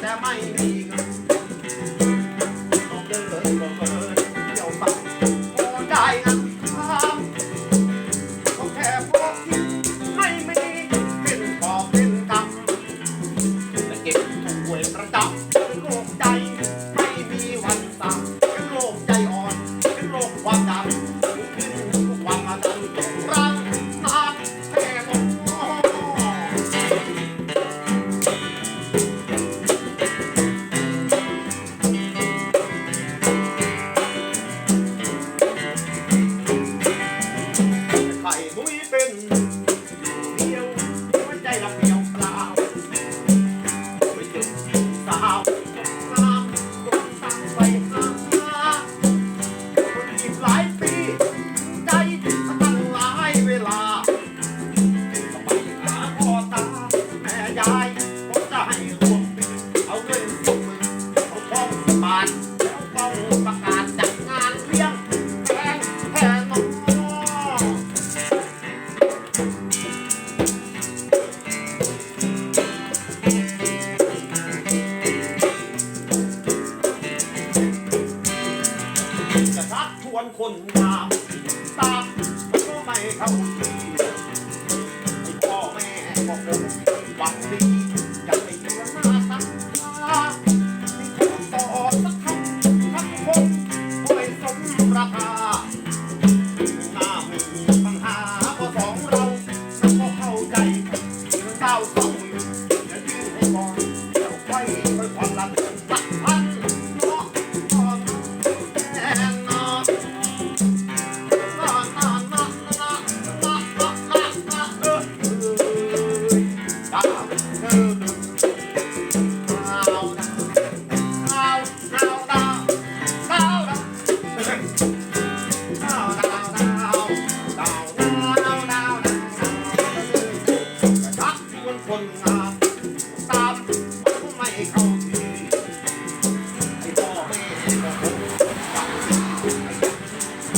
แต่ไม่ดี ให้รวมไเอาด้วเป้องานเอาป้องประกาศจัดงานเลี้ยงแทงแทงน้องจะทักชวนคนงาม I'm la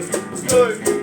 go, go.